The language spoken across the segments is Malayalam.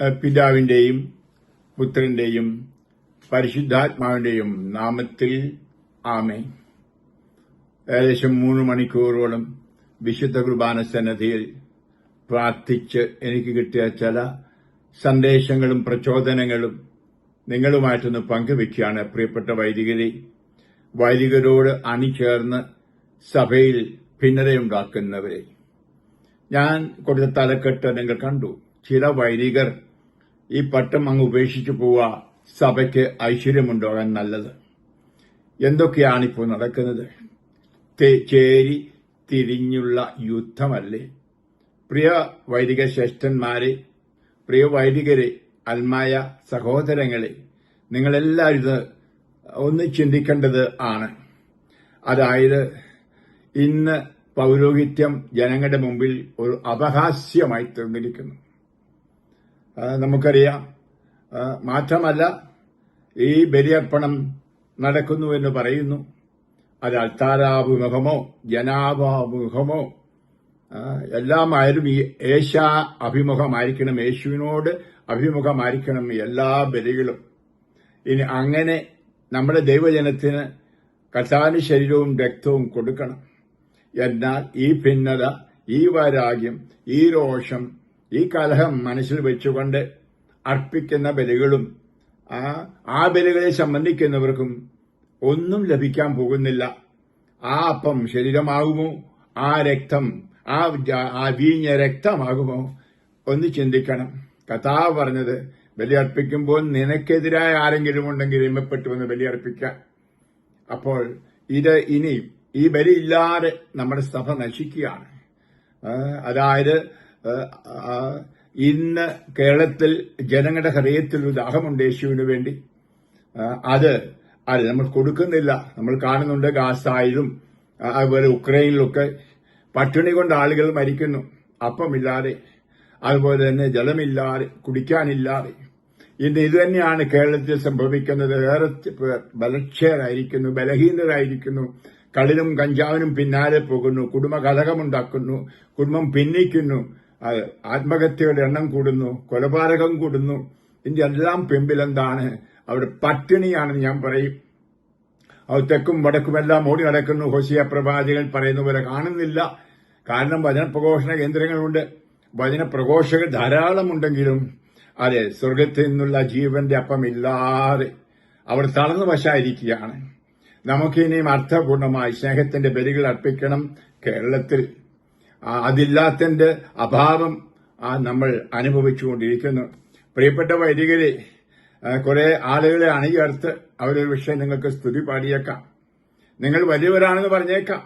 പിതാവിന്റെയും പുത്രന്റെയും പരിശുദ്ധാത്മാവിന്റെയും നാമത്തിൽ ആമേ ഏകദേശം മൂന്ന് മണിക്കൂറോളം വിശുദ്ധ കുർബാന സന്നദ്ധിയിൽ പ്രാർത്ഥിച്ച് എനിക്ക് കിട്ടിയ ചില സന്ദേശങ്ങളും പ്രചോദനങ്ങളും നിങ്ങളുമായിട്ടൊന്ന് പങ്കുവെക്കുകയാണ് പ്രിയപ്പെട്ട വൈദികരെ. വൈദികരോട് അണിചേർന്ന് സഭയിൽ ഭിന്നതയുണ്ടാക്കുന്നവരെ. ഞാൻ കൊടുത്ത തലക്കെട്ട് നിങ്ങൾ കണ്ടു. ചില വൈദികർ ഈ പട്ടം അങ്ങ് ഉപേക്ഷിച്ചു പോവുക സഭയ്ക്ക് ഐശ്വര്യമുണ്ടാകാൻ നല്ലത്. എന്തൊക്കെയാണ് ഇപ്പോൾ നടക്കുന്നത്? ചേരി തിരിഞ്ഞുള്ള യുദ്ധമല്ലേ? പ്രിയ വൈദിക ശ്രേഷ്ഠന്മാരെ പ്രിയ വൈദികരെ അൽമായ സഹോദരങ്ങളെ നിങ്ങളെല്ലാവരും ഇത് ഒന്ന് ചിന്തിക്കേണ്ടത് ആണ്. അതായത് ഇന്ന് പൗരോഹിത്യം ജനങ്ങളുടെ മുമ്പിൽ ഒരു അപഹാസ്യമായി തീർന്നിരിക്കുന്നു നമുക്കറിയാം. മാത്രമല്ല ഈ ബലിയർപ്പണം നടക്കുന്നു എന്ന് പറയുന്നു. അത് അൽത്താരാഭിമുഖമോ ജനാഭാമുഖമോ ആ, എല്ലാമായാലും ഈ ഏശ അഭിമുഖമായിരിക്കണം യേശുവിനോട് അഭിമുഖമായിരിക്കണം എല്ലാ ബലികളും. ഇനി അങ്ങനെ നമ്മുടെ ദൈവജനത്തിന് കഥാനു ശരീരവും രക്തവും കൊടുക്കണം. എന്നാൽ ഈ ഭിന്നത ഈ വൈരാഗ്യം ഈ രോഷം ഈ കലഹം മനസ്സിൽ വെച്ചുകൊണ്ട് അർപ്പിക്കുന്ന ബലികളും ആ ആ ബലികളെ സംബന്ധിക്കുന്നവർക്കും ഒന്നും ലഭിക്കാൻ പോകുന്നില്ല. ആ അപ്പം ശരീരമാകുമോ? ആ രക്തം ആ വീഞ്ഞ രക്തമാകുമോ? ഒന്ന് ചിന്തിക്കണം. കഥാവ് പറഞ്ഞത് ബലിയർപ്പിക്കുമ്പോൾ നിനക്കെതിരായ ആരെങ്കിലും ഉണ്ടെങ്കിൽ എമ്മപ്പെട്ടു വന്ന് ബലിയർപ്പിക്കാൻ അപ്പോൾ ഇത് ഇനി ഈ ബലിയില്ലാതെ നമ്മുടെ സഭ നശിക്കുകയാണ്. അതായത് ഇന്ന് കേരളത്തിൽ ജനങ്ങളുടെ ഹൃദയത്തിൽ ഒരു ദാഹമുണ്ട് യേശുവിന് വേണ്ടി. അത് അത് നമ്മൾ കൊടുക്കുന്നില്ല. നമ്മൾ കാണുന്നുണ്ട് ഗാസായിലും അതുപോലെ ഉക്രൈനിലൊക്കെ. പട്ടിണി കൊണ്ട് ആളുകൾ മരിക്കുന്നു. അപ്പമില്ലാതെ. അതുപോലെ തന്നെ ജലമില്ലാതെ കുടിക്കാനില്ലാതെ. ഇന്ന് ഇത് തന്നെയാണ് കേരളത്തിൽ സംഭവിക്കുന്നത്. ഏറെ പേർ ബലക്ഷയരായിരിക്കുന്നു ബലഹീനരായിരിക്കുന്നു. കളിലും കഞ്ചാവിനും പിന്നാലെ പോകുന്നു. കുടുംബ ഘടകമുണ്ടാക്കുന്നു. കുടുംബം ഭിന്നിക്കുന്നു. ആത്മഹത്യയുടെ എണ്ണം കൂടുന്നു കൊലപാതകം കൂടുന്നു. ഇതിന്റെ എല്ലാം പിമ്പിലെന്താണ് അവിടെ പട്ടിണിയാണെന്ന് ഞാൻ പറയും. അവർ തെക്കും വടക്കുമെല്ലാം ഓടി നടക്കുന്നു. ഹോസിയ പ്രവാചകൻ പറയുന്ന പോലെ കാണുന്നില്ല. കാരണം വചനപ്രഘോഷണ കേന്ദ്രങ്ങളുണ്ട്. വചനപ്രഘോഷകർ ധാരാളമുണ്ടെങ്കിലും അതെ സ്വർഗത്തിൽ നിന്നുള്ള ജീവന്റെ അപ്പമില്ലാതെ അവർ തളർന്നു വശായിരിക്കുകയാണ്. നമുക്കിനിയും അർത്ഥപൂർണമായി സ്നേഹത്തിന്റെ ബലികൾ അർപ്പിക്കണം കേരളത്തിൽ. അതില്ലാത്തതിന്റെ അഭാവം നമ്മൾ അനുഭവിച്ചുകൊണ്ടിരിക്കുന്നു. പ്രിയപ്പെട്ട വൈദികരെ കുറെ ആളുകളെ അണിചേർത്ത് അവരൊരു വിഷയം നിങ്ങൾക്ക് സ്തുതി പാടിയേക്കാം. നിങ്ങൾ വലിയവരാണെന്ന് പറഞ്ഞേക്കാം.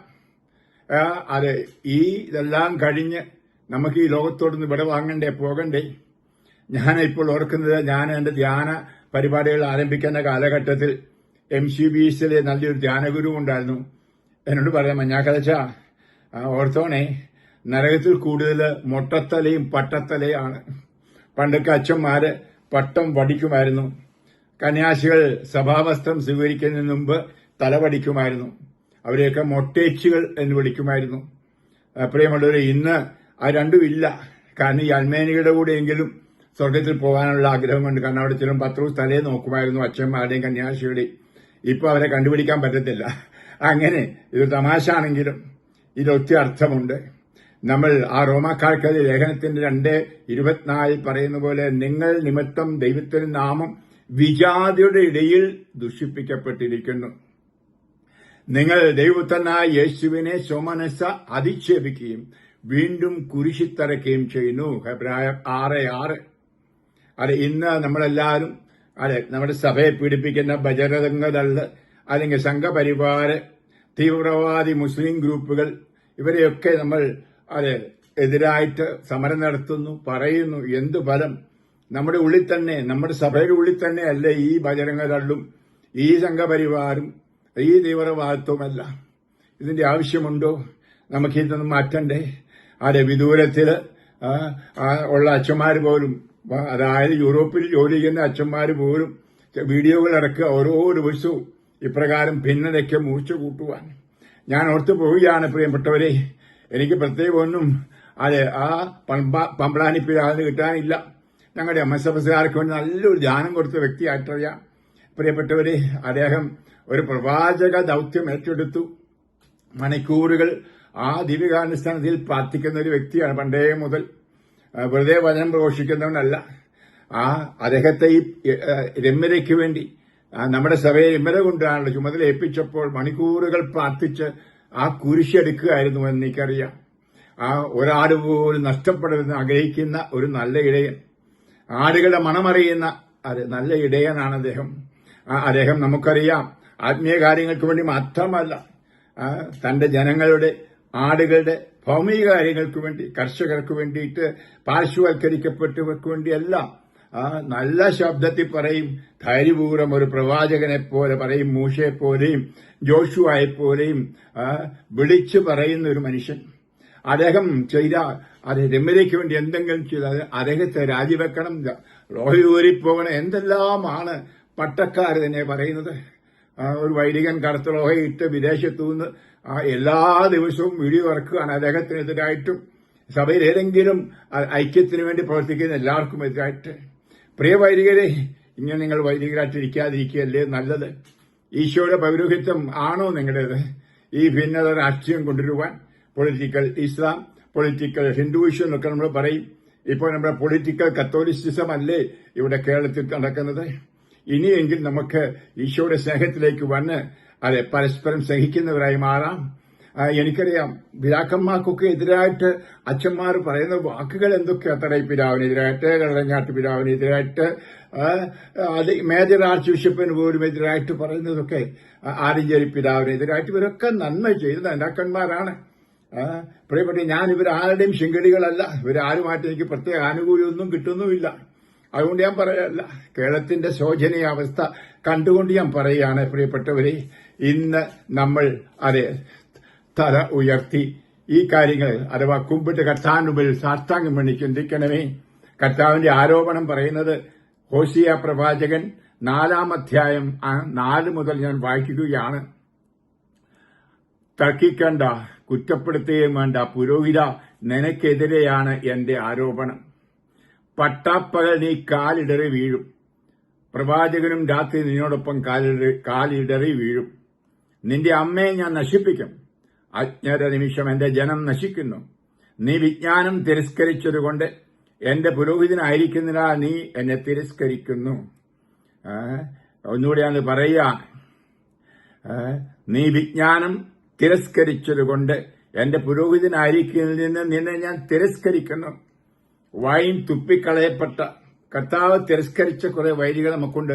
അതെ ഈ ഇതെല്ലാം കഴിഞ്ഞ് നമുക്ക് ഈ ലോകത്തോടൊന്ന് വിട വാങ്ങണ്ടേ പോകണ്ടേ? ഞാൻ ഇപ്പോൾ ഓർക്കുന്നത് ഞാൻ എന്റെ ധ്യാന പരിപാടികൾ ആരംഭിക്കുന്ന കാലഘട്ടത്തിൽ എം സി ബി എസിലെ നല്ലൊരു ധ്യാനഗുരു ഉണ്ടായിരുന്നു. എന്നോട് പറയാം മഞ്ഞാക്കലച്ച ഓർത്തോണേ നരകത്തിൽ കൂടുതൽ മൊട്ടത്തലയും പട്ടത്തലയാണ്. പണ്ടൊക്കെ അച്ഛന്മാര് പട്ടം വടിക്കുമായിരുന്നു. കന്യാസികൾ സഭാവസ്ത്രം സ്വീകരിക്കുന്നതിന് മുമ്പ് തല വടിക്കുമായിരുന്നു. അവരെയൊക്കെ മൊട്ടേച്ചുകൾ എന്ന് വിളിക്കുമായിരുന്നു. പ്രിയമുള്ളവരെ ഇന്ന് ആ രണ്ടും ഇല്ല. കാരണം ഈ അന്മേനികളുടെ കൂടെയെങ്കിലും സ്വർഗത്തിൽ പോകാനുള്ള ആഗ്രഹമുണ്ട്. കാരണം അവിടെ ചില പത്ര ദിവസം തലേ നോക്കുമായിരുന്നു അച്ഛന്മാരുടെയും കന്യാസികളുടെയും. ഇപ്പൊ അവരെ കണ്ടുപിടിക്കാൻ പറ്റത്തില്ല. അങ്ങനെ ഇത് തമാശ ആണെങ്കിലും ഇതൊത്തിരി അർത്ഥമുണ്ട്. നമ്മൾ ആ റോമാക്കാർക്കത് ലേഖനത്തിന്റെ രണ്ട് ഇരുപത്തിനാലിൽ പറയുന്ന പോലെ നിങ്ങൾ നിമിത്തം ദൈവത്തിന്റെ നാമം വിജാതിയുടെ ഇടയിൽ ദുഷിപ്പിക്കപ്പെട്ടിരിക്കുന്നു. നിങ്ങൾ ദൈവത്തനായ യേശുവിനെ സ്വമനസ്സ അധിക്ഷേപിക്കുകയും വീണ്ടും കുരിശിത്തറയ്ക്കുകയും ചെയ്യുന്നു. അഭിപ്രായം ആറ് ആറ്. അതെ ഇന്ന് നമ്മളെല്ലാവരും അതെ നമ്മുടെ സഭയെ പീഡിപ്പിക്കുന്ന ബജരംഗദൾ അല്ലെങ്കിൽ സംഘപരിവാര് തീവ്രവാദി മുസ്ലിം ഗ്രൂപ്പുകൾ ഇവരെയൊക്കെ നമ്മൾ അതെ എതിരായിട്ട് സമരം നടത്തുന്നു പറയുന്നു എന്ത് ഫലം? നമ്മുടെ ഉള്ളിൽ തന്നെ നമ്മുടെ സഭയുടെ ഉള്ളിൽ തന്നെ അല്ലേ ഈ ബജരംഗദളും ഈ സംഘപരിവാറും ഈ തീവ്രവാദത്വമല്ല ഇതിന്റെ ആവശ്യമുണ്ടോ? നമുക്ക് ഇതൊന്നും മാറ്റണ്ടേ? അതെ വിദൂരത്തിൽ ഉള്ള അച്ഛന്മാർ പോലും അതായത് യൂറോപ്പിൽ ജോലി ചെയ്യുന്ന അച്ഛന്മാർ പോലും വീഡിയോകൾ ഇറക്കുക ഓരോ ദിവസവും ഇപ്രകാരം ഭിന്നതയ്ക്ക് മൂർച്ച കൂട്ടുവാൻ. ഞാൻ ഓർത്തു പോവുകയാണ് പ്രിയപ്പെട്ടവരെ. എനിക്ക് പ്രത്യേകം ഒന്നും അതെ ആ പമ്പ പമ്പളാനിപ്പിലാന്ന് കിട്ടാനില്ല. ഞങ്ങളുടെ എം വേണ്ടി നല്ലൊരു ധ്യാനം കൊടുത്ത വ്യക്തിയായിട്ടറിയാം. പ്രിയപ്പെട്ടവരെ അദ്ദേഹം ഒരു പ്രവാചക ദൗത്യം ഏറ്റെടുത്തു. മണിക്കൂറുകൾ ആ ദീപികാനുഷ്ഠാനത്തിൽ പ്രാർത്ഥിക്കുന്ന ഒരു വ്യക്തിയാണ് പണ്ടേ മുതൽ. വെറുതെ വചനം പ്രഘോഷിക്കുന്നവനല്ല. ആ അദ്ദേഹത്തെ ഈ രമ്യതയ്ക്ക് വേണ്ടി നമ്മുടെ സഭയെ രമ്യത കൊണ്ടാണല്ലോ ചുമതല ഏൽപ്പിച്ചപ്പോൾ മണിക്കൂറുകൾ പ്രാർത്ഥിച്ച് ആ കുരിശെടുക്കുകയായിരുന്നു എന്ന് എനിക്കറിയാം. ആ ഒരാട് പോലും നഷ്ടപ്പെടരുതെന്ന് ആഗ്രഹിക്കുന്ന ഒരു നല്ല ഇടയൻ. ആടുകളുടെ മണമറിയുന്ന നല്ല ഇടയനാണ് അദ്ദേഹം. അദ്ദേഹം നമുക്കറിയാം. ആത്മീയ കാര്യങ്ങൾക്ക് വേണ്ടി മാത്രമല്ല തന്റെ ജനങ്ങളുടെ ആടുകളുടെ ഭൗമിക കാര്യങ്ങൾക്ക് വേണ്ടി കർഷകർക്ക് വേണ്ടിയിട്ട് പാർശ്വവൽക്കരിക്കപ്പെട്ടവർക്ക് വേണ്ടിയെല്ലാം ആ നല്ല ശബ്ദത്തിൽ പറയും ധൈര്യപൂർവം ഒരു പ്രവാചകനെ പോലെ പറയും മൂഷയെ പോലെയും ജോഷുവായെ പോലെയും വിളിച്ചു പറയുന്ന ഒരു മനുഷ്യൻ. അദ്ദേഹം ചെയ്ത അത് രമ്യതയ്ക്ക് വേണ്ടി എന്തെങ്കിലും ചെയ്ത അദ്ദേഹത്തെ രാജിവെക്കണം. ലോഹി ഊരിപ്പോകണം. എന്തെല്ലാമാണ് പട്ടക്കാർ തന്നെ പറയുന്നത്? ഒരു വൈദികൻ കറുത്ത ലോഹയിട്ട് വിദേശത്തു നിന്ന് എല്ലാ ദിവസവും വീഡിയോ ഇറക്കുകയാണ് അദ്ദേഹത്തിനെതിരായിട്ടും. സഭയിൽ ഏതെങ്കിലും ഐക്യത്തിന് വേണ്ടി പ്രവർത്തിക്കുന്ന എല്ലാവർക്കും എതിരായിട്ട്. പ്രിയ വൈദികരെ ഇങ്ങനെ നിങ്ങൾ വൈദികരായിട്ടിരിക്കാതിരിക്കുകയല്ലേ നല്ലത്? ഈശോയുടെ പൗരോഹിത്വം ആണോ നിങ്ങളുടേത്? ഈ ഭിന്നത രാഷ്ട്രീയം കൊണ്ടുവരുവാൻ പൊളിറ്റിക്കൽ ഇസ്ലാം പൊളിറ്റിക്കൽ ഹിന്ദുവിഷം എന്നൊക്കെ നമ്മൾ പറയും. ഇപ്പോൾ നമ്മുടെ പൊളിറ്റിക്കൽ കത്തോലിസിസം അല്ലേ ഇവിടെ കേരളത്തിൽ നടക്കുന്നത്? ഇനിയെങ്കിൽ നമുക്ക് ഈശോയുടെ സ്നേഹത്തിലേക്ക് വന്ന് അതെ പരസ്പരം സഹിക്കുന്നവരായി മാറാം. എനിക്കറിയാം. പിതാക്കന്മാർക്കൊക്കെ എതിരായിട്ട് അച്ഛന്മാർ പറയുന്ന വാക്കുകൾ എന്തൊക്കെയാ തടയി പിതാവിനെതിരായിട്ട് കടലഞ്ഞാട്ട് പിതാവിനെതിരായിട്ട് അത് മേജർ ആർച്ച് ബിഷപ്പിന് പോലും എതിരായിട്ട് പറയുന്നതൊക്കെ ആരഞ്ചേരി പിതാവിനെതിരായിട്ട് ഇവരൊക്കെ നന്മ ചെയ്ത നേതാക്കന്മാരാണ്. പ്രിയപ്പെട്ട ഞാൻ ഇവരാരുടെയും ശിങ്കടികളല്ല ഇവരാരുമായിട്ട് എനിക്ക് പ്രത്യേക ആനുകൂല്യമൊന്നും കിട്ടുന്നുമില്ല. അതുകൊണ്ട് ഞാൻ പറയല്ല. കേരളത്തിന്റെ ശോചനീയ അവസ്ഥ കണ്ടുകൊണ്ട് ഞാൻ പറയുകയാണ് പ്രിയപ്പെട്ടവരെ. ഇന്ന് നമ്മൾ അതെ തല ഉയർത്തി ഈ കാര്യങ്ങൾ അഥവാ കുമ്പിട്ട് കർത്താവിന് മുമ്പിൽ സാഷ്ടാംഗം വേണ്ടി ചിന്തിക്കണമേ. കർത്താവിന്റെ ആരോപണം പറയുന്നത് ഹോസിയ പ്രവാചകൻ നാലാം അധ്യായം നാല് മുതൽ ഞാൻ വായിക്കുകയാണ്. തർക്കിക്കണ്ട കുറ്റപ്പെടുത്തുകയും വേണ്ട പുരോഹിത നിനക്കെതിരെയാണ് എന്റെ ആരോപണം. പട്ടാപ്പകൽ നീ കാലിടറി വീഴും. പ്രവാചകനും രാത്രി നിന്നോടൊപ്പം കാലിടറി കാലിടറി വീഴും. നിന്റെ അമ്മയെ ഞാൻ നശിപ്പിക്കും. അജ്ഞര നിമിഷം എന്റെ ജനം നശിക്കുന്നു. നീ വിജ്ഞാനം തിരസ്കരിച്ചതുകൊണ്ട് എന്റെ പുരോഹിതനായിരിക്കുന്നില്ല നീ എന്നെ തിരസ്കരിക്കുന്നു. ഒന്നുകൂടിയാണ് പറയുക. നീ വിജ്ഞാനം തിരസ്കരിച്ചതുകൊണ്ട് എന്റെ പുരോഹിതനായിരിക്കുന്നതിൽ നിന്ന് നിന്നെ ഞാൻ തിരസ്കരിക്കുന്നു. വൈൻ തുപ്പിക്കളയപ്പെട്ട കർത്താവ് തിരസ്കരിച്ച കുറെ വൈരികൾ നമുക്കുണ്ട്.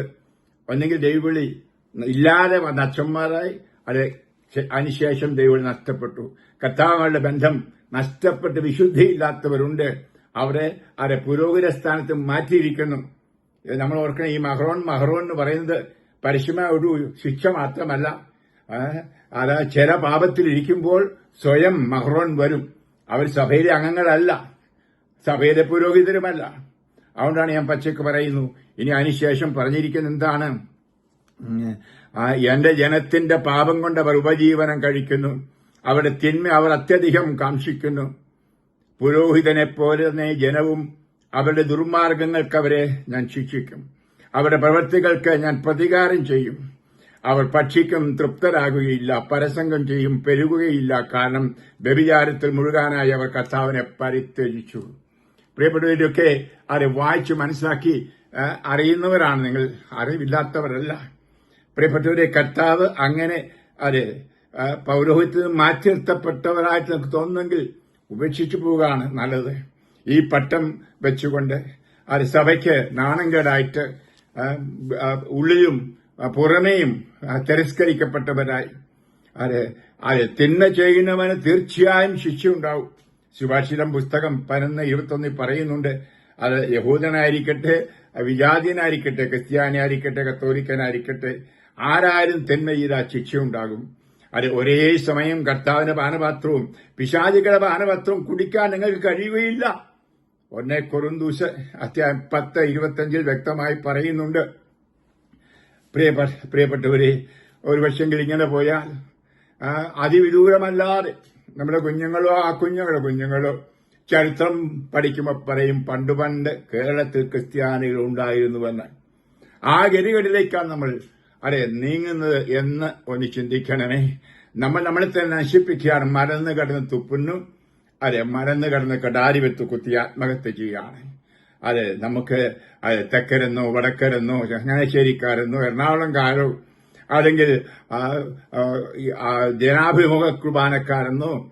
ഒന്നെങ്കിൽ ദൈവവിളി ഇല്ലാതെ വന്ന അച്ഛന്മാരായി അത് അതിനുശേഷം ദൈവം നഷ്ടപ്പെട്ടു. കർത്താവുമായുള്ള ബന്ധം നഷ്ടപ്പെട്ട് വിശുദ്ധിയില്ലാത്തവരുണ്ട്. അവരെ അവരെ പുരോഗതി സ്ഥാനത്ത് മാറ്റിയിരിക്കുന്നു. നമ്മൾ ഓർക്കണം ഈ മഹറോൺ മഹറോൺ എന്ന് പറയുന്നത് പരിശുമ ഒരു ശിക്ഷ മാത്രമല്ല. അത് ചില പാപത്തിലിരിക്കുമ്പോൾ സ്വയം മഹറോൺ വരും. അവർ സഭയിലെ അംഗങ്ങളല്ല. സഭയിലെ പുരോഹിതരുമല്ല. അതുകൊണ്ടാണ് ഞാൻ പച്ചക്ക് പറയുന്നു. ഇനി അതിനുശേഷം പറഞ്ഞിരിക്കുന്ന എന്താണ്? എന്റെ ജനത്തിന്റെ പാപം കൊണ്ട് അവർ ഉപജീവനം കഴിക്കുന്നു. അവരുടെ തിന്മ അവർ അത്യധികം കാക്ഷിക്കുന്നു. പുരോഹിതനെ പോലെ തന്നെ ജനവും അവരുടെ ദുർമാർഗങ്ങൾക്ക് അവരെ ഞാൻ ശിക്ഷിക്കും. അവരുടെ പ്രവൃത്തികൾക്ക് ഞാൻ പ്രതികാരം ചെയ്യും. അവർ ഭക്ഷിക്കും തൃപ്തരാകുകയില്ല പരസംഗം ചെയ്യും പെരുകുകയില്ല. കാരണം വ്യഭിചാരത്തിൽ മുഴുകാനായി അവർ കർത്താവിനെ പരിത്യജിച്ചു. പ്രിയപ്പെട്ടവരൊക്കെ അവരെ വായിച്ച് മനസ്സിലാക്കി അറിയുന്നവരാണ് നിങ്ങൾ. അറിവില്ലാത്തവരല്ല. പ്രിയപ്പെട്ടവരെ കർത്താവ് അങ്ങനെ അത് പൗരോഹിത്യ മാറ്റി നിർത്തപ്പെട്ടവരായിട്ട് നമുക്ക് തോന്നുന്നെങ്കിൽ ഉപേക്ഷിച്ചു പോവുകയാണ് നല്ലത്. ഈ പട്ടം വെച്ചുകൊണ്ട് അത് സഭയ്ക്ക് നാണംകേടായിട്ട് ഉള്ളിലും പുറമേയും തിരസ്കരിക്കപ്പെട്ടവരായി. അത് അത് തിന്മ ചെയ്യുന്നവന് തീർച്ചയായും ശിക്ഷയുണ്ടാവും സുഭാഷിതം പുസ്തകം പതിനൊന്ന് ഇരുപത്തൊന്നിൽ പറയുന്നുണ്ട് അത് യഹൂദനായിരിക്കട്ടെ വിജാതിയനായിരിക്കട്ടെ ക്രിസ്ത്യാനിയായിരിക്കട്ടെ കത്തോലിക്കനായിരിക്കട്ടെ ആരാരും തന്നെ ചെയ്താൽ ശിക്ഷയുണ്ടാകും. അത് ഒരേ സമയം കർത്താവിന്റെ പാനപാത്രവും പിശാചികളുടെ പാനപാത്രവും കുടിക്കാൻ നിങ്ങൾക്ക് കഴിയുകയില്ല. ഒന്നേ കൊറുന്തൂസ് അത്യാവശ്യം പത്ത് ഇരുപത്തഞ്ചിൽ വ്യക്തമായി പറയുന്നുണ്ട്. പ്രിയപ്പെട്ടവരെ ഒരു പക്ഷെങ്കിൽ ഇങ്ങനെ പോയാൽ അതിവിദൂരമല്ലാതെ നമ്മുടെ കുഞ്ഞുങ്ങളോ ആ കുഞ്ഞുങ്ങളുടെ കുഞ്ഞുങ്ങളോ ചരിത്രം പഠിക്കുമ്പോൾ പറയും പണ്ട് പണ്ട് കേരളത്തിൽ ക്രിസ്ത്യാനികൾ ഉണ്ടായിരുന്നുവെന്ന്. ആ ഗതികളിലേക്കാണ് നമ്മൾ അതെ നീങ്ങുന്നത് എന്ന് ഒന്ന് ചിന്തിക്കണമേ. നമ്മൾ നമ്മളെ തന്നെ നശിപ്പിക്കുകയാണ്. മരന്ന് കിടന്ന് തുപ്പുന്നു. അതെ മരന്ന് കിടന്ന് കടാരി വെത്ത് കുത്തി ആത്മഹത്യ ചെയ്യുകയാണ്. അതെ നമുക്ക് തെക്കരെന്നോ വടക്കരെന്നോ ചങ്ങനാശ്ശേരിക്കാരെന്നോ എറണാകുളംകാരോ അല്ലെങ്കിൽ ജനാഭിമുഖ കുർബാനക്കാരെന്നോ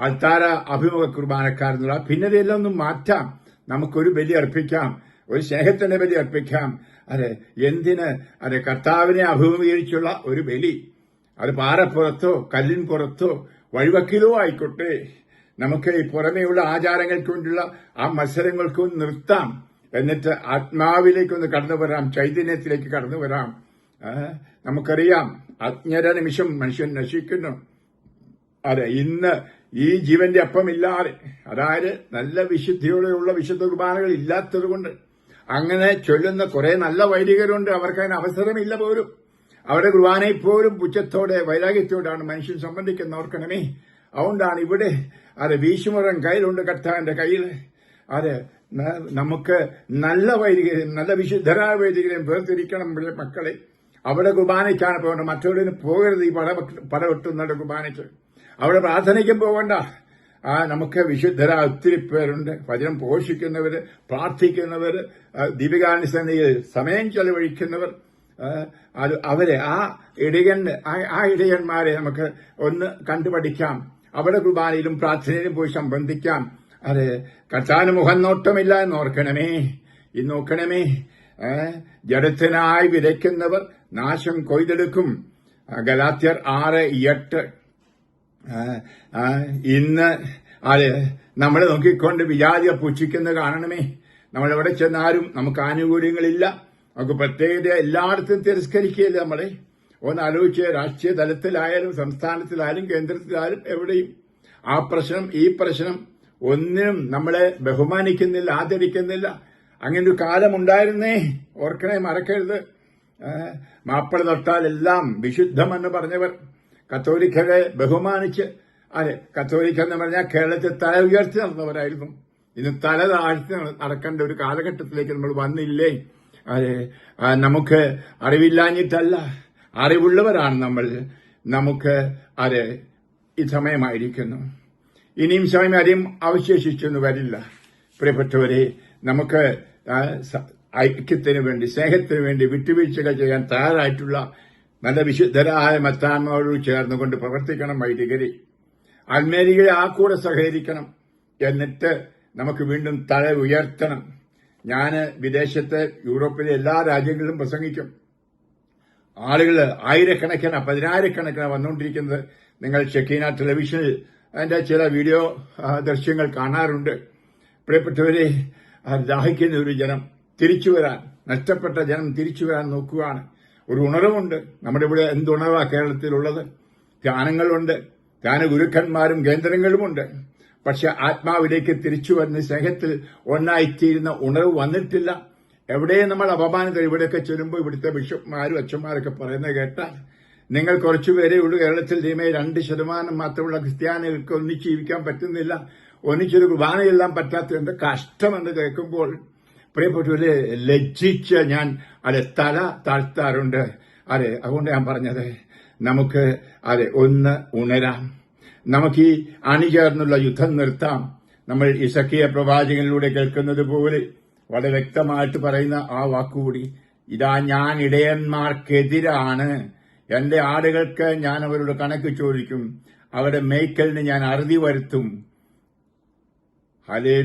അൽത്താര അഭിമുഖ കുർബാനക്കാരെന്നുള്ള ഭിന്നതയെല്ലാം ഒന്ന് മാറ്റാം. നമുക്കൊരു ബലി അർപ്പിക്കാം. ഒരു സ്നേഹത്തിന്റെ ബലി അർപ്പിക്കാം. അതെ എന്തിന്? അതെ കർത്താവിനെ അഭിമുഖീകരിച്ചുള്ള ഒരു ബലി. അത് പാറപ്പുറത്തോ കല്ലിൻ പുറത്തോ വഴിവക്കിലോ ആയിക്കോട്ടെ. നമുക്ക് ഈ പുറമേയുള്ള ആചാരങ്ങൾക്ക് വേണ്ടിയുള്ള ആ മത്സരങ്ങൾക്കും നിർത്താം. എന്നിട്ട് ആത്മാവിലേക്കൊന്ന് കടന്നു വരാം. ചൈതന്യത്തിലേക്ക് കടന്നു വരാം. നമുക്കറിയാം അജ്ഞര നിമിഷം മനുഷ്യൻ നശിക്കുന്നു. അതെ ഇന്ന് ഈ ജീവന്റെ അപ്പമില്ലാതെ അതായത് നല്ല വിശുദ്ധിയോടെയുള്ള വിശുദ്ധ കുർബാനകൾ ഇല്ലാത്തത് കൊണ്ട് അങ്ങനെ ചൊല്ലുന്ന കുറെ നല്ല വൈദികരുണ്ട്. അവർക്ക് അതിന് അവസരമില്ല പോലും. അവരുടെ കുർബാനയിൽ പോലും പുച്ഛത്തോടെ വൈരാഗ്യത്തോടാണ് മനുഷ്യൻ സംബന്ധിക്കുന്ന ഓർക്കണമേ. അതുകൊണ്ടാണ് ഇവിടെ അത് വീശുമുറം കയ്യിലുണ്ട് കർത്താവിന്റെ കയ്യിൽ. അത് നമുക്ക് നല്ല വൈദികരെയും നല്ല വിശുദ്ധരായ വൈദികരെയും വേർതിരിക്കണം മക്കളെ. അവിടെ കുർബാനയ്ക്കാണ് പോകേണ്ടത്. മറ്റൊരു പോകരുത് ഈ പട പടവെട്ടുന്നവരുടെ കുർബാനയ്ക്ക്. അവിടെ പ്രാർത്ഥനയ്ക്കും പോകണ്ട. ആ നമുക്ക് വിശുദ്ധര ഒത്തിരി പേരുണ്ട്. ഭജനം പോഷിക്കുന്നവര് പ്രാർത്ഥിക്കുന്നവർ ദീപികാനുസന്ധിയിൽ സമയം ചെലവഴിക്കുന്നവർ അത് അവരെ ആ ഇടയൻ ആ- ഇടയന്മാരെ നമുക്ക് ഒന്ന് കണ്ടുപഠിക്കാം. അവിടെ കുർബാനയിലും പ്രാർത്ഥനയിലും പോയി സംബന്ധിക്കാം. അതെ കർത്താന് മുഖം നോട്ടമില്ല എന്ന് ഓർക്കണമേ. നോക്കണമേ. ജഡത്തിനായി വിതയ്ക്കുന്നവർ നാശം കൊയ്തെടുക്കും. ഗലാത്യർ ആറ് എട്ട് ഇന്ന് അത് നമ്മളെ നോക്കിക്കൊണ്ട് വിജാതിയെ പുച്ഛിക്കുന്നത് കാണണമേ. നമ്മൾ നമ്മളെവിടെ ചെന്നാലും നമുക്ക് ആനുകൂല്യങ്ങളില്ല. നമുക്ക് പ്രത്യേകത എല്ലായിടത്തും തിരസ്കരിക്കുകയില്ല നമ്മളെ? ഒന്ന് ആലോചിച്ച് രാഷ്ട്രീയ തലത്തിലായാലും സംസ്ഥാനത്തിലായാലും കേന്ദ്രത്തിലായാലും എവിടെയും. ആ പ്രശ്നം ഈ പ്രശ്നം ഒന്നിനും നമ്മളെ ബഹുമാനിക്കുന്നില്ല ആദരിക്കുന്നില്ല. അങ്ങനെ ഒരു കാലമുണ്ടായിരുന്നേ. ഓർക്കണേ മറക്കരുത്. മാപ്പിള എല്ലാം വിശുദ്ധമെന്ന് പറഞ്ഞവർ. കത്തോലിക്കരെ ബഹുമാനിച്ച് അതെ കത്തോലിക്ക എന്ന് പറഞ്ഞാൽ കേരളത്തിൽ തല ഉയർത്തി നടന്നവരായിരുന്നു ഇന്ന് തല താഴ്ത്തി നടക്കേണ്ട ഒരു കാലഘട്ടത്തിലേക്ക് നമ്മൾ വന്നില്ലേ? അതെ നമുക്ക് അറിവില്ലാഞ്ഞിട്ടല്ല അറിവുള്ളവരാണ് നമ്മൾ. നമുക്ക് അതെ ഈ സമയമായിരിക്കുന്നു. ഇനിയും സമയം ആരെയും അവശേഷിച്ചൊന്നും വരില്ല. പ്രിയപ്പെട്ടവരെ നമുക്ക് ഐക്യത്തിന് വേണ്ടി സ്നേഹത്തിന് വേണ്ടി വിട്ടുവീഴ്ചകൾ ചെയ്യാൻ തയ്യാറായിട്ടുള്ള നല്ല വിശുദ്ധരായ മത്താന്മാരോട് ചേർന്നുകൊണ്ട് പ്രവർത്തിക്കണം വൈദികരെ. അൽമേരികളെ ആ കൂടെ സഹകരിക്കണം. എന്നിട്ട് നമുക്ക് വീണ്ടും തല ഉയർത്തണം. ഞാൻ വിദേശത്തെ യൂറോപ്പിലെ എല്ലാ രാജ്യങ്ങളിലും പ്രസംഗിക്കും. ആളുകൾ ആയിരക്കണക്കിന് പതിനായിരക്കണക്കിന് വന്നുകൊണ്ടിരിക്കുന്നത്. നിങ്ങൾ ഷെക്കീന ടെലിവിഷനിൽ അതിന്റെ ചില വീഡിയോ ദൃശ്യങ്ങൾ കാണാറുണ്ട്. പ്രിയപ്പെട്ടവരെ ദാഹിക്കുന്ന ഒരു ജനം തിരിച്ചു വരാൻ നഷ്ടപ്പെട്ട ജനം തിരിച്ചു വരാൻ നോക്കുകയാണ്. ഒരു ഉണർവുണ്ട്. നമ്മുടെ ഇവിടെ എന്തുണർവാ കേരളത്തിലുള്ളത്? ധ്യാനങ്ങളുണ്ട്. ധ്യാന ഗുരുക്കന്മാരും കേന്ദ്രങ്ങളുമുണ്ട്. പക്ഷെ ആത്മാവിലേക്ക് തിരിച്ചു വരുന്ന സ്നേഹത്തിൽ ഒന്നായിത്തീരുന്ന ഉണർവ് വന്നിട്ടില്ല. എവിടെ നമ്മൾ അപമാനത്തിൽ ഇവിടെയൊക്കെ ചെല്ലുമ്പോൾ ഇവിടുത്തെ ബിഷപ്പ്മാരും അച്ഛന്മാരൊക്കെ പറയുന്നത് കേട്ടാൽ നിങ്ങൾ കുറച്ചുപേരേ ഉള്ളൂ. കേരളത്തിൽ ദൈവമേ രണ്ട് ശതമാനം മാത്രമുള്ള ക്രിസ്ത്യാനികൾക്ക് ഒന്നിച്ച് ജീവിക്കാൻ പറ്റുന്നില്ല. ഒന്നിച്ചൊരു കുർബാനയെല്ലാം പറ്റാത്ത എന്ത് കഷ്ടമെന്ന് കേൾക്കുമ്പോൾ പ്രിയപ്പെട്ടവര് ലജ്ജിച്ച് ഞാൻ അതെ തല താഴ്ത്താറുണ്ട്. അതെ അതുകൊണ്ട് ഞാൻ പറഞ്ഞത് നമുക്ക് അതെ ഒന്ന് ഉണരാം. നമുക്ക് ഈ അണിചേർന്നുള്ള യുദ്ധം നിർത്താം. നമ്മൾ ഇസക്കിയ പ്രവാചകനിലൂടെ കേൾക്കുന്നത് പോലെ വളരെ വ്യക്തമായിട്ട് പറയുന്ന ആ വാക്കുകൂടി ഇതാ ഞാൻ ഇടയന്മാർക്കെതിരാണ്. എന്റെ ആടുകൾക്ക് ഞാൻ അവരോട് കണക്ക് ചോദിക്കും. അവരുടെ മേയ്ക്കലിന് ഞാൻ അറുതി വരുത്തും. ഹലേ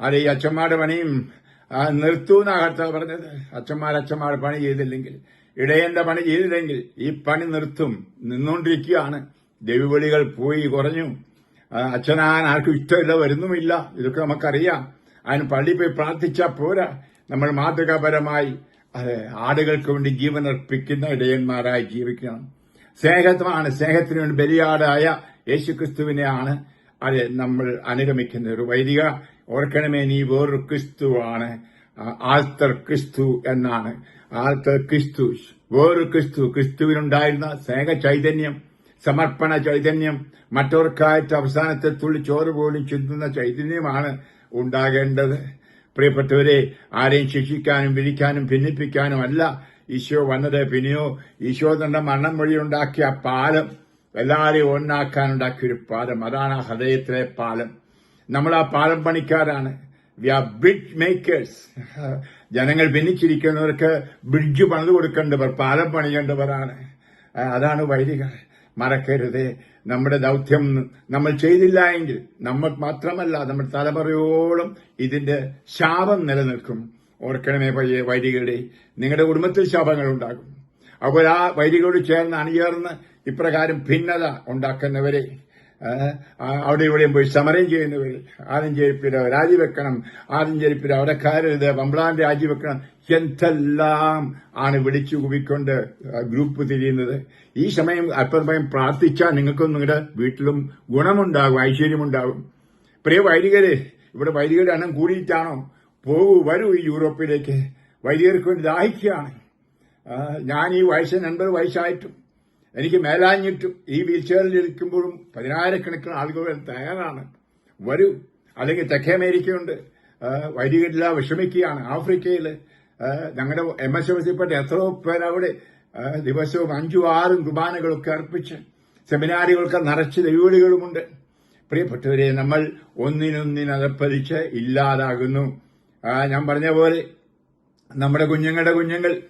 അതെ ഈ അച്ഛന്മാരുടെ പണിയും നിർത്തൂന്നാ കർത്താവ് പറഞ്ഞത്. അച്ഛന്മാർ അച്ഛന്മാരുടെ പണി ചെയ്തില്ലെങ്കിൽ ഇടയന്റെ പണി ചെയ്തില്ലെങ്കിൽ ഈ പണി നിർത്തും. നിന്നുകൊണ്ടിരിക്കുകയാണ് ദൈവവിളികൾ പോയി കുറഞ്ഞു. അച്ഛനാൻ ആർക്കും ഇഷ്ടമില്ല വരുന്നുമില്ല. ഇതൊക്കെ നമുക്കറിയാം. അതിന് പള്ളി പോയി പ്രാർത്ഥിച്ചാൽ പോരാ. നമ്മൾ മാതൃകാപരമായി ആടുകൾക്ക് വേണ്ടി ജീവൻ അർപ്പിക്കുന്ന ഇടയന്മാരായി ജീവിക്കണം. സ്നേഹത്വമാണ് സ്നേഹത്തിന് വേണ്ടി ബലിയാടായ യേശുക്രിസ്തുവിനെയാണ് അത് നമ്മൾ അനുഗമിക്കുന്നത്. ഒരു വൈദിക ഓർക്കണമേ നീ വേറൊരു ക്രിസ്തുവാണ്. ആൽത്തർ ക്രിസ്തു എന്നാണ്. ആൽത്തർ ക്രിസ്തു വേറൊരു ക്രിസ്തു. ക്രിസ്തുവിനുണ്ടായിരുന്ന സ്നേഹ ചൈതന്യം സമർപ്പണ ചൈതന്യം മറ്റവർക്കായിട്ട് അവസാനത്തെ തുള്ളി ചോറ് പോലും ചിന്തുന്ന ചൈതന്യമാണ് ഉണ്ടാകേണ്ടത്. പ്രിയപ്പെട്ടവരെ ആരെയും ശിക്ഷിക്കാനും വിളിക്കാനും ഭിന്നിപ്പിക്കാനും അല്ല ഈശോ വന്നത്. പിന്നെയോ ഈശോ തന്റെ മണ്ണം വഴി ഉണ്ടാക്കിയ പാലം എല്ലാവരെയും ഒന്നാക്കാനുണ്ടാക്കിയ ഒരു പാലം. അതാണ് ഹൃദയത്തിലെ പാലം. നമ്മൾ ആ പാലം പണിക്കാരാണ് വി ആർ ബ്രിഡ്ജ് മേക്കേഴ്സ് ജനങ്ങൾ ഭിന്നിച്ചിരിക്കുന്നവർക്ക് ബ്രിഡ്ജ് പണിത് കൊടുക്കേണ്ടവർ പാലം പണിയേണ്ടവരാണ്. അതാണ് വൈദികർ മറക്കരുതേ. നമ്മുടെ ദൗത്യം നമ്മൾ ചെയ്തില്ല എങ്കിൽ നമ്മൾ മാത്രമല്ല നമ്മുടെ തലമുറയോളം ഇതിന്റെ ശാപം നിലനിൽക്കും. ഓർക്കണമേ പയ്യെ വൈദികരുടെ നിങ്ങളുടെ കുടുംബത്തിൽ ശാപങ്ങൾ ഉണ്ടാകും. അപ്പോൾ ആ വൈദികരോട് ചേർന്ന് അണിചേർന്ന് ഇപ്രകാരം ഭിന്നത ഉണ്ടാക്കുന്നവരെ അവിടെ ഇവിടെയും പോയി സമരം ചെയ്യുന്നവർ ആദ്യം ജയിപ്പിര രാജിവെക്കണം ആദ്യം ജയിപ്പിര അവിടെ കയറരുത് പമ്പളാൻ രാജിവെക്കണം. എന്തെല്ലാം ആണ് വിളിച്ചു കുവിക്കൊണ്ട് ഗ്രൂപ്പ് തിരിയുന്നത്? ഈ സമയം അല്പസമയം പ്രാർത്ഥിച്ചാൽ നിങ്ങൾക്കും നിങ്ങളുടെ വീട്ടിലും ഗുണമുണ്ടാകും ഐശ്വര്യമുണ്ടാകും. പ്രിയ വൈദികരെ ഇവിടെ വൈദികരുടെ എണ്ണം കൂടിയിട്ടാണോ? പോകൂ വരൂ ഈ യൂറോപ്പിലേക്ക്. വൈദികർക്ക് വേണ്ടി ദാഹിക്കുകയാണ്. ഞാൻ ഈ വയസ്സിന് എൺപത് വയസ്സായിട്ടും എനിക്ക് മേലാഞ്ഞിട്ടും ഈ വീൽചെയറിൽ ഇരിക്കുമ്പോഴും പതിനായിരക്കണക്കിന് ആളുകൾ തയ്യാറാണ്. വരൂ. അല്ലെങ്കിൽ തെക്കേ അമേരിക്കയുണ്ട്. വൈദികരില്ല വിഷമിക്കുകയാണ്. ആഫ്രിക്കയിൽ ഞങ്ങളുടെ എം എസ് എസിൽപ്പെട്ട എത്രയോ പേർ അവിടെ ദിവസവും അഞ്ചും ആറും കുർബാനകളൊക്കെ അർപ്പിച്ച് സെമിനാറുകൾക്ക് നിറച്ച് ദൈവവിളികളുമുണ്ട്. പ്രിയപ്പെട്ടവരെ നമ്മൾ ഒന്നിനൊന്നിനകപ്പതിച്ച് ഇല്ലാതാകുന്നു. ഞാൻ പറഞ്ഞ പോലെ നമ്മുടെ കുഞ്ഞുങ്ങളുടെ കുഞ്ഞുങ്ങൾ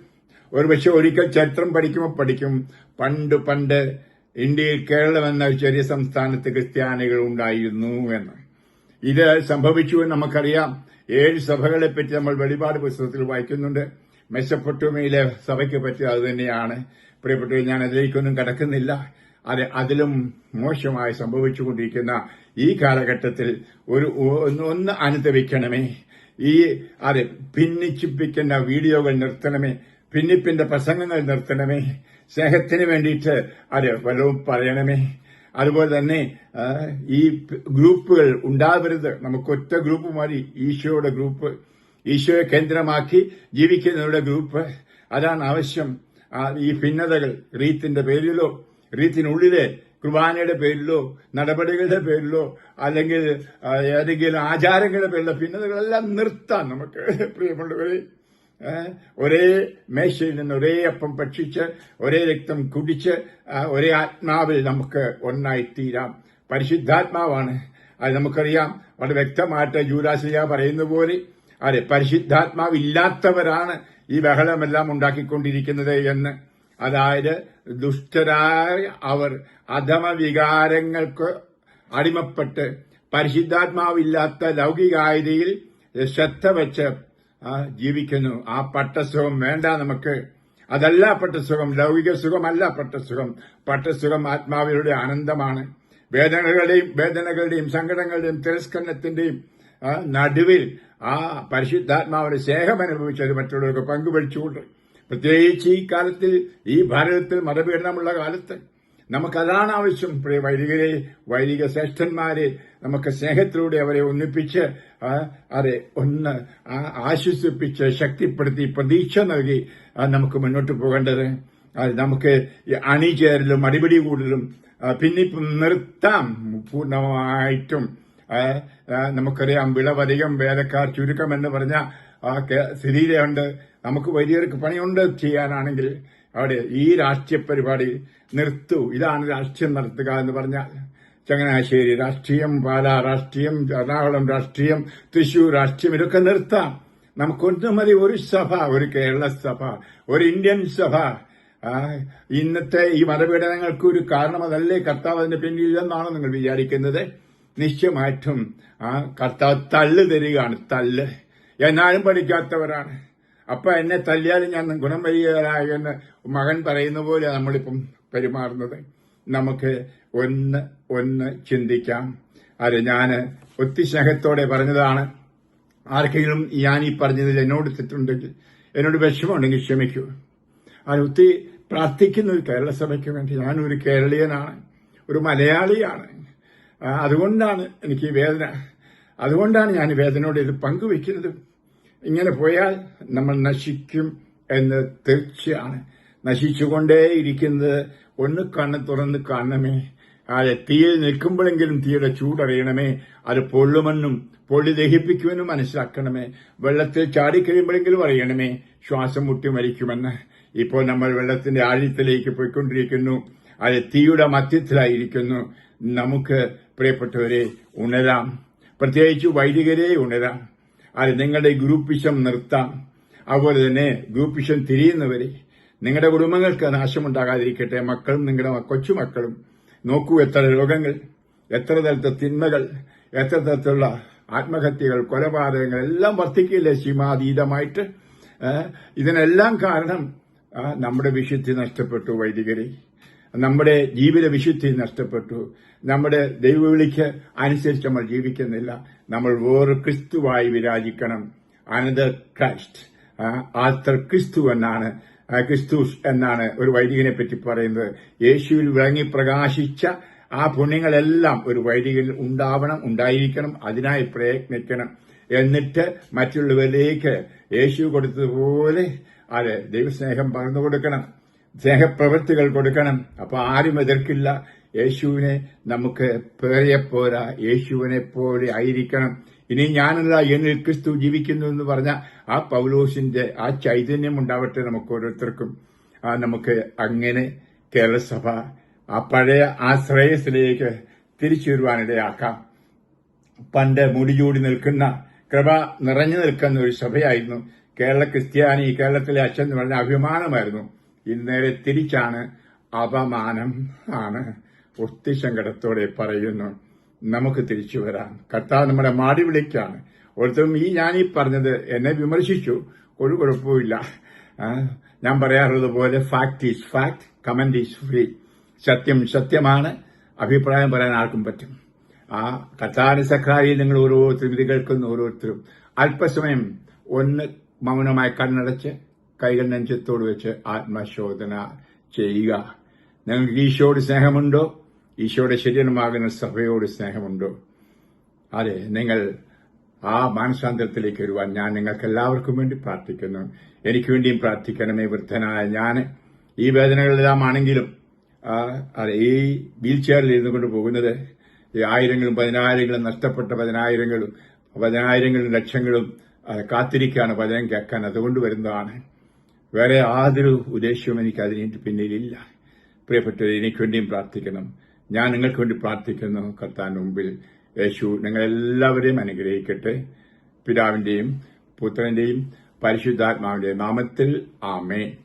ഒരുപക്ഷെ ഒരിക്കൽ ചരിത്രം പഠിക്കുമ്പോൾ പഠിക്കും. പണ്ട് പണ്ട് ഇന്ത്യയിൽ കേരളം എന്ന ചെറിയ സംസ്ഥാനത്ത് ക്രിസ്ത്യാനികൾ ഉണ്ടായിരുന്നു എന്ന്. ഇത് സംഭവിച്ചു എന്ന് നമുക്കറിയാം. ഏഴ് സഭകളെ പറ്റി നമ്മൾ വെളിപാട് പുസ്തകത്തിൽ വായിക്കുന്നുണ്ട്. മെസ്സപ്പൊട്ടുമയിലെ സഭയ്ക്ക് പറ്റി അത് തന്നെയാണ്. പ്രിയപ്പെട്ടവർ ഞാൻ അതിലേക്കൊന്നും കടക്കുന്നില്ല. അത് അതിലും മോശമായി സംഭവിച്ചുകൊണ്ടിരിക്കുന്ന ഈ കാലഘട്ടത്തിൽ ഒരു ഒന്ന് അനുദവിക്കണമേ ഈ അതെ ഭിന്നിച്ചിപ്പിക്കുന്ന വീഡിയോകൾ നിർത്തണമേ. ഭിന്നിപ്പിന്റെ പ്രസംഗങ്ങൾ നിർത്തണമേ. സ്നേഹത്തിന് വേണ്ടിയിട്ട് അത് വല്ലതും പറയണമേ. അതുപോലെ തന്നെ ഈ ഗ്രൂപ്പുകൾ ഉണ്ടാവരുത്. നമുക്ക് ഒറ്റ ഗ്രൂപ്പ് മതി. ഈശോയുടെ ഗ്രൂപ്പ്. ഈശോയെ കേന്ദ്രമാക്കി ജീവിക്കുന്നവരുടെ ഗ്രൂപ്പ്. അതാണ് ആവശ്യം. ഈ ഭിന്നതകൾ റീത്തിന്റെ പേരിലോ റീത്തിനുള്ളിലെ കുർബാനയുടെ പേരിലോ നടപടികളുടെ പേരിലോ അല്ലെങ്കിൽ ഏതെങ്കിലും ആചാരങ്ങളുടെ പേരിലോ ഭിന്നതകളെല്ലാം നിർത്താം നമുക്ക്. പ്രിയമുള്ളവരെ. ഒരേ മേശയിൽ നിന്ന് ഒരേ അപ്പം ഭക്ഷിച്ച് ഒരേ രക്തം കുടിച്ച് ഒരേ ആത്മാവിൽ നമുക്ക് ഒന്നായി തീരാം പരിശുദ്ധാത്മാവാണ്. അത് നമുക്കറിയാം. വളരെ വ്യക്തമായിട്ട് ജൂരാശ്രീയ പറയുന്ന പോലെ അതെ പരിശുദ്ധാത്മാവില്ലാത്തവരാണ് ഈ ബഹളമെല്ലാം ഉണ്ടാക്കിക്കൊണ്ടിരിക്കുന്നത് എന്ന്. അതായത് ദുഷ്ടരായ അവർ അധമ വികാരങ്ങൾക്ക് അടിമപ്പെട്ട് പരിശുദ്ധാത്മാവില്ലാത്ത ലൗകികായതയിൽ ശ്രദ്ധ വെച്ച് ജീവിക്കുന്നു. ആ പട്ടസുഖം വേണ്ട നമുക്ക്. അതല്ല പട്ടസുഖം. ലൗകിക സുഖമല്ല പട്ടസുഖം. പട്ടസുഖം ആത്മാവിയുടെ ആനന്ദമാണ്. വേദനകളുടെയും വേദനകളുടെയും സങ്കടങ്ങളുടെയും തിരസ്കരണത്തിന്റെയും നടുവിൽ ആ പരിശുദ്ധാത്മാവിന്റെ സ്നേഹം അനുഭവിച്ചത് മറ്റുള്ളവർക്ക് പങ്കുവെച്ചുകൊണ്ട്. പ്രത്യേകിച്ച് ഈ കാലത്തിൽ ഈ ഭാരതത്തിൽ മതപീഡനമുള്ള കാലത്ത് നമുക്കതാണ് ആവശ്യം. പ്രിയ വൈദികരെ വൈദിക ശ്രേഷ്ഠന്മാരെ നമുക്ക് സ്നേഹത്തിലൂടെ അവരെ ഒന്നിപ്പിച്ച് അതെ ഒന്ന് ആശ്വസിപ്പിച്ച് ശക്തിപ്പെടുത്തി പ്രതീക്ഷ നൽകി നമുക്ക് മുന്നോട്ട് പോകേണ്ടത്. നമുക്ക് അണിചേരലും അടിപിടി കൂടുതലും പിന്നിപ്പം നിർത്താം പൂർണമായിട്ടും. നമുക്കറിയാം വിളവധികം വേലക്കാർ ചുരുക്കം എന്ന് പറഞ്ഞ സ്ഥിതിയിലുണ്ട്. നമുക്ക് വലിയവർക്ക് പണിയുണ്ട് ചെയ്യാനാണെങ്കിൽ അവിടെ ഈ രാഷ്ട്രീയ പരിപാടി നിർത്തൂ. ഇതാണ് രാഷ്ട്രീയം നടത്തുക എന്ന് പറഞ്ഞാൽ ചങ്ങനാശ്ശേരി. രാഷ്ട്രീയം പാലാ രാഷ്ട്രീയം എറണാകുളം രാഷ്ട്രീയം തൃശൂർ രാഷ്ട്രീയം ഇതൊക്കെ നിർത്താം. നമുക്കൊന്നും മതി. ഒരു സഭ ഒരു കേരള സഭ ഒരു ഇന്ത്യൻ സഭ. ഇന്നത്തെ ഈ മതപീഡനങ്ങൾക്ക് ഒരു കാരണം അതല്ലേ? കർത്താവ് അതിന്റെ പിന്നിലെന്നാണോ നിങ്ങൾ വിചാരിക്കുന്നത്? നിശ്ചയമായിട്ടും ആ കർത്താവ് തള്ളു. തരികയാണ് തല്ല് എന്നാലും പഠിക്കാത്തവരാണ്. അപ്പൊ എന്നെ തല്ലിയാലും ഞാൻ ഗുണം വരികയില്ല എന്ന് മകൻ പറയുന്ന പോലെ നമ്മളിപ്പം പെരുമാറുന്നത്. നമുക്ക് ഒന്ന് ഒന്ന് ചിന്തിക്കാം. അത് ഞാൻ ഒത്തി സ്നേഹത്തോടെ പറഞ്ഞതാണ്. ആർക്കെങ്കിലും ഞാൻ ഈ പറഞ്ഞതിൽ എന്നോട് തെറ്റുണ്ടെങ്കിൽ എന്നോട് വിഷമമുണ്ടെങ്കിൽ ക്ഷമിക്കൂ. അത് ഒത്തിരി പ്രാർത്ഥിക്കുന്ന ഒരു കേരള സഭയ്ക്ക് വേണ്ടി ഞാനൊരു കേരളീയനാണ് ഒരു മലയാളിയാണ്. അതുകൊണ്ടാണ് എനിക്ക് വേദന. അതുകൊണ്ടാണ് ഞാൻ വേദനയോട് ഇത് പങ്കുവെക്കുന്നത്. ഇങ്ങനെ പോയാൽ നമ്മൾ നശിക്കും എന്ന് തീർച്ചയാണ്. നശിച്ചുകൊണ്ടേയിരിക്കുന്നത് ഒന്ന് കണ്ണ് തുറന്ന് കാണണമേ. ആ തീയിൽ നിൽക്കുമ്പോഴെങ്കിലും തീയുടെ ചൂടറിയണമേ. അത് പൊള്ളുമെന്നും പൊള്ളി ദഹിപ്പിക്കുമെന്നും മനസ്സിലാക്കണമേ. വെള്ളത്തിൽ ചാടിക്കഴിയുമ്പോഴെങ്കിലും അറിയണമേ. ശ്വാസം മുട്ടി മരിക്കുമെന്ന്. ഇപ്പോൾ നമ്മൾ വെള്ളത്തിന്റെ ആഴത്തിലേക്ക് പോയിക്കൊണ്ടിരിക്കുന്നു. അത് തീയുടെ മധ്യത്തിലായിരിക്കുന്നു. നമുക്ക് പ്രിയപ്പെട്ടവരെ ഉണരാം. പ്രത്യേകിച്ച് വൈദികരെ ഉണരാം. അത് നിങ്ങളുടെ ഗ്രൂപ്പിസം നിർത്താം. അതുപോലെ തന്നെ ഗ്രൂപ്പിസം തിരിയുന്നവരെ നിങ്ങളുടെ കുടുംബങ്ങൾക്ക് നാശമുണ്ടാകാതിരിക്കട്ടെ. മക്കളും നിങ്ങളുടെ കൊച്ചുമക്കളും. നോക്കൂ എത്ര രോഗങ്ങൾ എത്ര തരത്തെ തിന്മകൾ എത്ര തരത്തിലുള്ള ആത്മഹത്യകൾ കൊലപാതകങ്ങൾ എല്ലാം വർദ്ധിക്കില്ലേ സീമാതീതമായിട്ട്? ഇതിനെല്ലാം കാരണം നമ്മുടെ വിശുദ്ധി നഷ്ടപ്പെട്ടു വൈദികരെ. നമ്മുടെ ജീവിത വിശുദ്ധി നഷ്ടപ്പെട്ടു. നമ്മുടെ ദൈവവിളിക്ക് അനുസരിച്ച് നമ്മൾ ജീവിക്കുന്നില്ല. നമ്മൾ വേറെ ക്രിസ്തുവായി വിരാജിക്കണം. അനദർ ക്രൈസ്റ്റ് ആത്തർ ക്രിസ്തു എന്നാണ് ക്രിസ്തു എന്നാണ് ഒരു വൈദികനെ പറ്റി പറയുന്നത്. യേശുവിൽ വിളങ്ങി പ്രകാശിച്ച ആ പുണ്യങ്ങളെല്ലാം ഒരു വൈദികനിൽ ഉണ്ടാവണം ഉണ്ടായിരിക്കണം അതിനായി പ്രയത്നിക്കണം. എന്നിട്ട് മറ്റുള്ളവരിലേക്ക് യേശു കൊടുത്തതുപോലെ അത് ദൈവസ്നേഹം പകർന്നു കൊടുക്കണം. സ്നേഹപ്രവൃത്തികൾ കൊടുക്കണം. അപ്പൊ ആരും എതിർക്കില്ല. യേശുവിനെ നമുക്ക് പേരെപ്പോരാ യേശുവിനെ പോലെ ആയിരിക്കണം. ഇനി ഞാനല്ല എന്നിൽ ക്രിസ്തു ജീവിക്കുന്നു എന്ന് പറഞ്ഞ ആ പൗലോസിന്റെ ആ ചൈതന്യം ഉണ്ടാവട്ടെ നമുക്ക് ഓരോരുത്തർക്കും. ആ നമുക്ക് അങ്ങനെ കേരളസഭ ആ പഴയ ആശ്രയത്തിലേക്ക് തിരിച്ചു വരുവാനിടയാക്കാം പണ്ട് മുടിചൂടി നിൽക്കുന്ന കൃപ നിറഞ്ഞു നിൽക്കുന്ന ഒരു സഭയായിരുന്നു കേരള ക്രിസ്ത്യാനി. കേരളത്തിലെ അച്ഛൻ എന്ന് പറഞ്ഞ അഭിമാനമായിരുന്നു. ഇന്നേരെ തിരിച്ചാണ് അപമാനം ആണ്. ഒത്തി സങ്കടത്തോടെ പറയുന്നു. നമുക്ക് തിരിച്ചു വരാം. കർത്താവ് നമ്മുടെ മാടി വിളിക്കാണ്. ഒരുത്തും ഈ ഞാൻ ഈ പറഞ്ഞത് എന്നെ വിമർശിച്ചു. ഒരു കുഴപ്പമില്ല ഞാൻ പറയാറുള്ളത് പോലെ fact is fact comment is free സത്യം സത്യമാണ്. അഭിപ്രായം പറയാൻ ആർക്കും പറ്റും. ആ കത്താന സഖാരി നിങ്ങൾ ഓരോരുത്തരും ഇത് കേൾക്കുന്ന ഓരോരുത്തരും. അല്പസമയം ഒന്ന് മൗനമായി കണ്ണടച്ച് കൈകൾ നെഞ്ചത്തോട് വെച്ച് ആത്മശോധന ചെയ്യുക. നിങ്ങൾക്ക് ഈശോയോട് സ്നേഹമുണ്ടോ? ഈശോയുടെ ശരീരമാകുന്ന സഭയോട് സ്നേഹമുണ്ടോ? അതെ നിങ്ങൾ ആ മാനസാന്തരത്തിലേക്ക് വരുവാൻ ഞാൻ നിങ്ങൾക്ക് എല്ലാവർക്കും വേണ്ടി പ്രാർത്ഥിക്കുന്നു. എനിക്ക് വേണ്ടിയും പ്രാർത്ഥിക്കണമേ വൃദ്ധനായ ഞാൻ ഈ വേദനകളെല്ലാം ആണെങ്കിലും അതെ ഈ വീൽ ചെയറിൽ ഇരുന്നു കൊണ്ട് പോകുന്നത് ഈ ആയിരങ്ങളും പതിനായിരങ്ങളും നഷ്ടപ്പെട്ട പതിനായിരങ്ങളും പതിനായിരങ്ങളും ലക്ഷങ്ങളും കാത്തിരിക്കുകയാണ് വചനം കേൾക്കാൻ അതുകൊണ്ട് വരുന്നതാണ്. വേറെ യാതൊരു ഉദ്ദേശവും എനിക്ക് അതിന് പിന്നിലില്ല. പ്രിയപ്പെട്ടവരെ എനിക്ക് വേണ്ടിയും പ്രാർത്ഥിക്കണം. ഞാൻ നിങ്ങൾക്ക് വേണ്ടി പ്രാർത്ഥിക്കുന്നു. കർത്താൻ മുമ്പിൽ യേശു നിങ്ങളെല്ലാവരെയും അനുഗ്രഹിക്കട്ടെ. പിതാവിന്റെയും പുത്രന്റെയും പരിശുദ്ധാത്മാവിന്റെയും നാമത്തിൽ ആമേ